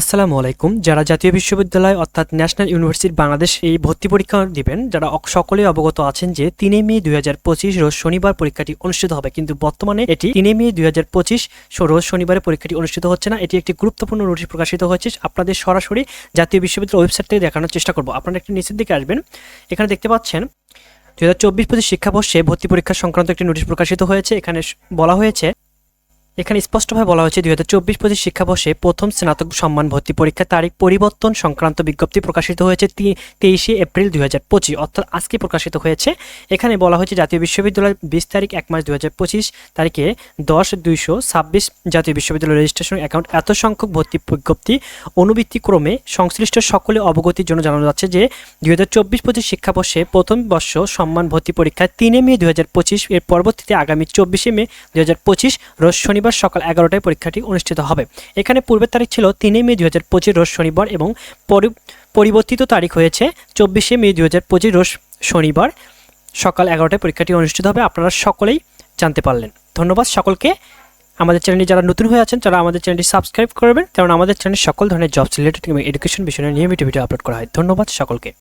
আসসালামু আলাইকুম। যারা জাতীয় বিশ্ববিদ্যালয় অর্থাৎ ন্যাশনাল ইউনিভার্সিটি বাংলাদেশ এই ভর্তি পরীক্ষা দিবেন, যারা সকলেই অবগত আছেন যে তিনে মে দুই হাজার পঁচিশ রোজ শনিবার পরীক্ষাটি অনুষ্ঠিত হবে। কিন্তু বর্তমানে এটি তিনে মে দুই হাজার পঁচিশ রোজ শনিবারে পরীক্ষাটি অনুষ্ঠিত হচ্ছে না। এটি একটি গুরুত্বপূর্ণ নোটিশ প্রকাশিত হয়েছে। আপনাদের সরাসরি জাতীয় বিশ্ববিদ্যালয় ওয়েবসাইট থেকে দেখানোর চেষ্টা করব। আপনারা একটি নিচের দিকে আসবেন। এখানে দেখতে পাচ্ছেন দু হাজার চব্বিশ পঁচিশ শিক্ষাবর্ষে ভর্তি পরীক্ষা সংক্রান্ত একটি নোটিশ প্রকাশিত হয়েছে। এখানে বলা হয়েছে এখানে স্পষ্টভাবে বলা হয়েছে দুই হাজার চব্বিশ পঁচিশ শিক্ষাবর্ষে প্রথম স্নাতক সম্মান ভর্তি পরীক্ষার তারিখ পরিবর্তন সংক্রান্ত বিজ্ঞপ্তি প্রকাশিত হয়েছে তেইশে এপ্রিল দুই হাজার পঁচিশ, অর্থাৎ আজকে প্রকাশিত হয়েছে। এখানে বলা হয়েছে জাতীয় বিশ্ববিদ্যালয় বিশ তারিখ এক মাস দুই হাজার পঁচিশ তারিখে দশ দুইশো ছাব্বিশ জাতীয় বিশ্ববিদ্যালয় রেজিস্ট্রেশন অ্যাকাউন্ট এত সংখ্যক ভর্তি বিজ্ঞপ্তি অনুবৃত্তি ক্রমে সংশ্লিষ্ট সকলে অবগতির জন্য জানানো যাচ্ছে যে দুই হাজার চব্বিশ পঁচিশ শিক্ষাবর্ষে প্রথম বর্ষ সম্মান ভর্তি পরীক্ষা তিনে মে দুই হাজার পঁচিশ, এর পরবর্তীতে আগামী চব্বিশে মে দুই হাজার পঁচিশ রোজ সকাল এগারোটায় পরীক্ষাটি অনুষ্ঠিত হবে। এখানে পূর্বের তারিখ ছিল তিনে মে দু হাজার পঁচিশ রোজ শনিবার এবং পরি- পরিবর্তিত তারিখ হয়েছে চব্বিশে মে দু হাজার পঁচিশ রোজ শনিবার। সকাল এগারোটায় পরীক্ষাটি অনুষ্ঠিত হবে, আপনারা সকলেই জানতে পারলেন। ধন্যবাদ সকলকে। আমাদের চ্যানেলে যারা নতুন হয়ে আছেন, তারা আমাদের চ্যানেলটি সাবস্ক্রাইব করবেন, কারণ আমাদের চ্যানেলে সকল ধরনের জবস রিলেটেড এবং এডুকেশন বিষয়ে নিয়মিত ভিডিও আপলোড করা হয়। ধন্যবাদ সকলকে।